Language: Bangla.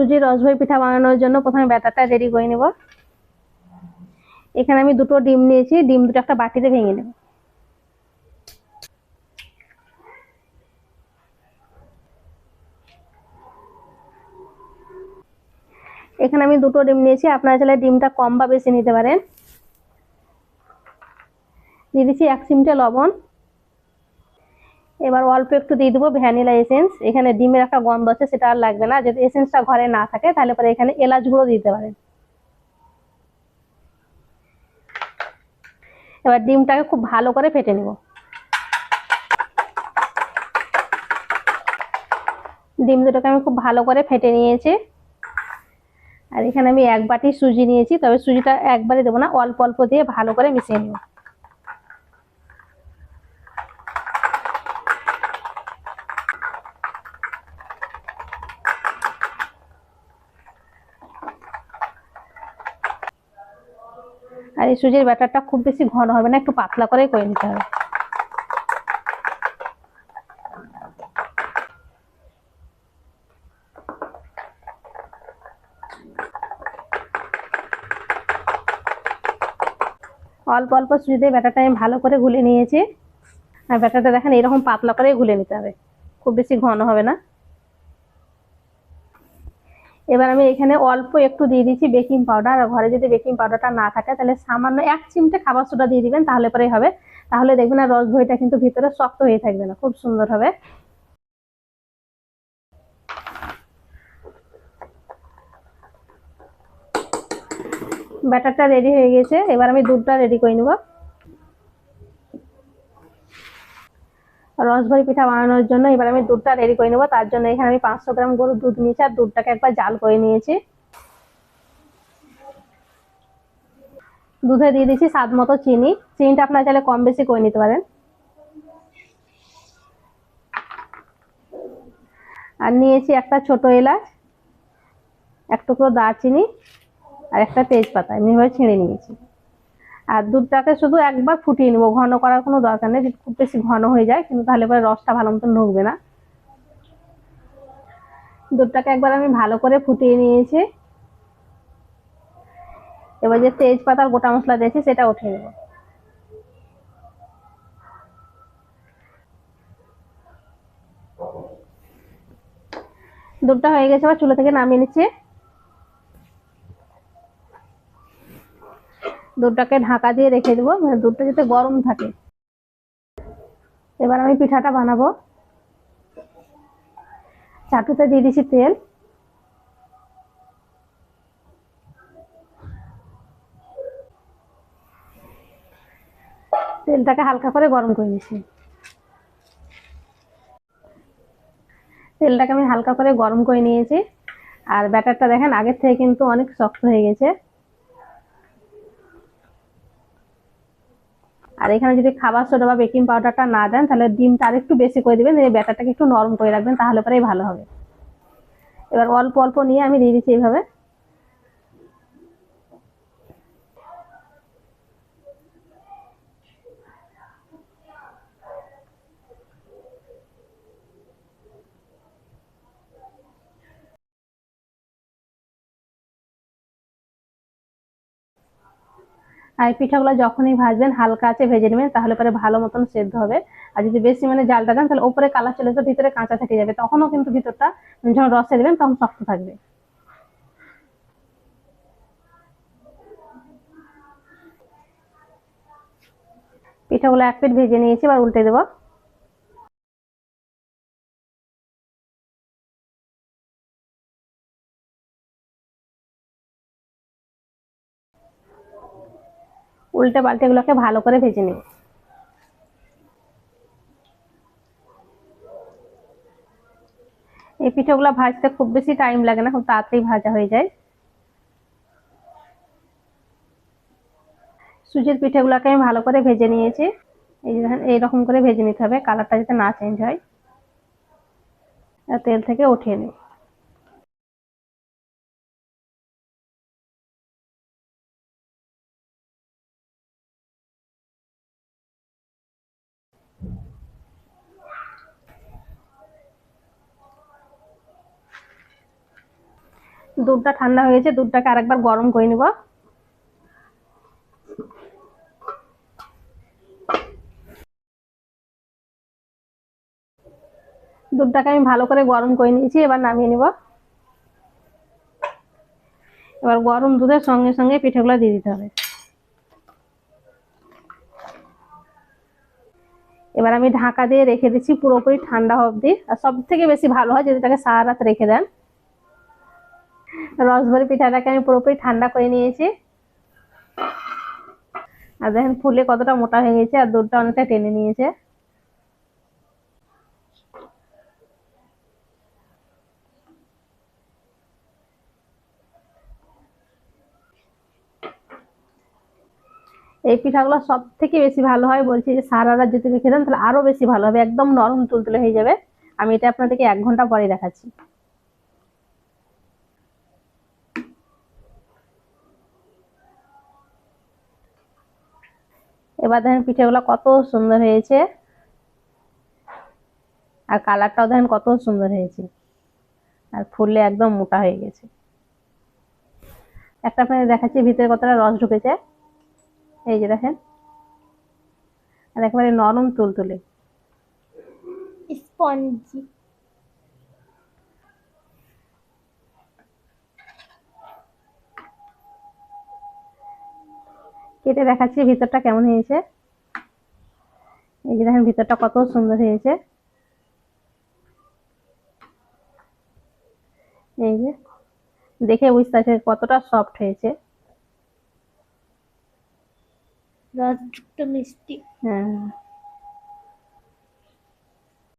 সুজির রসভই পিঠা বানানোর জন্য প্রথমে ব্যাটারটা রেডি করে নেব। এখানে আমি দুটো ডিম নিয়েছি, ডিম দুটো একটা বাটিতে ভেঙে নেব। এখানে আমি দুটো ডিম নিয়েছি, আপনারা চাইলে ডিমটা কম বা বেশি নিতে পারেন। দিয়ে দিচ্ছি এক চিমটে লবণ। এবার অল্প একটু দিয়ে দেবো ভ্যানিলা এসেন্স। এখানে ডিমের একটা গন্ধ আছে, সেটা আর লাগবে না। যদি এসেন্সটা ঘরে না থাকে, তাহলে পরে এখানে এলাচ গুঁড়ো দিতে পারেন। এবার ডিমটাকে খুব ভালো করে ফেটে নেব। ডিম দুটোকে আমি খুব ভালো করে ফেটে নিয়েছি। আর এখানে আমি এক বাটি সুজি নিয়েছি, তবে সুজিটা একবারে দেবো না, অল্প অল্প দিয়ে ভালো করে মিশিয়ে নেব। আর এই সুজির ব্যাটারটা খুব বেশি ঘন হবে না, একটু পাতলা করেই করে নিতে হবে। অল্প অল্প সুজি দিয়ে ব্যাটারটা আমি ভালো করে গুলে নিয়েছি। আর ব্যাটারটা দেখেন এরকম পাতলা করেই গুলে নিতে হবে। খুব বেশি ঘন হবে না। এবার আমি এখানে অল্প একটু দিয়ে দিচ্ছি বেকিং পাউডার। আর ঘরে যদি বেকিং পাউডারটা না থাকে, তাহলে সামান্য এক চিমটে খাবার সোডা দিয়ে দিবেন, তাহলে পরেই হবে। তাহলে দেখবেন আর রস দইটা কিন্তু ভিতরে শক্ত হয়ে থাকবে না, খুব সুন্দর হবে। ব্যাটারটা রেডি হয়ে গেছে, এবার আমি দুধটা রেডি করে নেব। রসভরি পিঠা বানানোর জন্য এবার আমি দুধটা রেডি করে নেব। তার জন্য এখানে আমি পাঁচশো গ্রাম গরুর দুধ নিয়েছি, আর দুধটাকে একবার জাল করে নিয়েছি। দুধে দিয়ে দিচ্ছি স্বাদ মতো চিনি। চিনিটা আপনার চাইলে কম বেশি করে নিতে পারেন। আর নিয়েছি একটা ছোট এলাচ, এক টুকরো দারচিনি, আর একটা তেজপাতা। এমনিভাবে ছিঁড়ে নিয়েছি। আর দুধটাকে শুধু একবার ফুটিয়ে নেব। ঘন করার কোনো দরকার নেই। যদি খুব বেশি ঘন হয়ে যায়, কিন্তু তাহলে পরে রসটা ভালো মতন ঢুকবে না। দুধটাকে একবার আমি ভালো করে ফুটিয়ে নিয়েছি। এবার যে তেজপাতার গোটা মশলা দিয়েছি, সেটা উঠে নেব। দুধটা হয়ে গেছে, এবার চুলো থেকে নামিয়ে নিচ্ছে। দুধটাকে ঢাকা দিয়ে রেখে দেবো মানে দুধটা যাতে গরম থাকে। এবার আমি পিঠাটা বানাবো। চাটুতে দিয়ে দিচ্ছি তেল। তেলটাকে হালকা করে গরম করে নিচ্ছি তেলটাকে আমি হালকা করে গরম করে নিয়েছি। আর ব্যাটারটা দেখেন আগের থেকে কিন্তু অনেক শক্ত হয়ে গেছে। আর এখানে যদি খাবার সোডা বা বেকিং পাউডারটা না দেন, তাহলে ডিমটা আর একটু বেশি করে দেবেন, এই ব্যাটারটাকে একটু নরম করে রাখবেন, তাহলে পরেই ভালো হবে। এবার অল্প অল্প নিয়ে আমি দিয়ে দিচ্ছি এইভাবে। আর পিঠাগুলো যখনই ভাজবেন, হালকা আছে ভেজে নেবেন, তাহলে পরে ভালো মতন সেদ্ধ হবে। আর যদি বেশি মানে জালটা দেন, তাহলে উপরে কালার চলে যাবে ভিতরে কাঁচা থেকে যাবে। তখনও কিন্তু ভিতরটা যখন রসে দেবেন, তখন শক্ত থাকবে। পিঠাগুলো এক প্লেট ভেজে নিয়েছি, এবার উল্টে দেবো। উল্টে পাল্টে এগুলোকে ভালো করে ভেজে নেব। এই পিঠাগুলো ভাজতে খুব বেশি টাইম লাগে না, খুব তাড়াতাড়ি ভাজা হয়ে যায়। সুজির পিঠাগুলোকে আমি ভালো করে ভেজে নিয়েছি। এই এইরকম করে ভেজে নিতে হবে, কালারটা যাতে না চেঞ্জ হয়। তেল থেকে উঠিয়ে নেব। দুধটা ঠান্ডা হয়েছে দুধটাকে আরেকবার গরম করে নিব। দুধটাকে আমি ভালো করে গরম করে নিয়েছি, এবার নামিয়ে নিব। এবার গরম দুধের সঙ্গে সঙ্গে পিঠেগুলো দিয়ে দিতে হবে। এবার আমি ঢাকা দিয়ে রেখে দিচ্ছি, পুরোপুরি ঠান্ডা অবধি। আর সব থেকে বেশি ভালো হয় যদি তাকে সারা রাত রেখে দেন। রসবরি পিঠাটাকে আমি পুরোপুরি ঠান্ডা করে নিয়েছি। আর দেখেন ফুলে কতটা মোটা হয়ে গেছে, আর দুধটা অনেকটা টেনে নিয়েছে। এই পিঠাগুলো সব থেকে বেশি ভালো হয় বলছি যে, সারা রাত যদি রেখে দেন তাহলে আরও বেশি ভালো হবে, একদম নরম তুলতুলে হয়ে যাবে। আমি এটা আপনাদেরকে এক ঘণ্টা পরে দেখাচ্ছি। এবার দেখেন পিঠেগুলো কত সুন্দর হয়েছে। আর কালারটাও দেখেন কত সুন্দর হয়েছে। আর ফুললে একদম মোটা হয়ে গেছে। একটা আপনাদের দেখাচ্ছি ভিতরে কতটা রস ঢুকেছে। এই যে দেখেন। আর একেবারে নরম তুলতুলে। স্পঞ্জি। কেটে দেখাচ্ছি ভিতরটা কেমন হয়েছে। এই যে দেখেন ভিতরটা কত সুন্দর হয়েছে। এই যে দেখে বুঝতে আছে কতটা সফট হয়েছে। রসযুক্ত মিষ্টি। হ্যাঁ।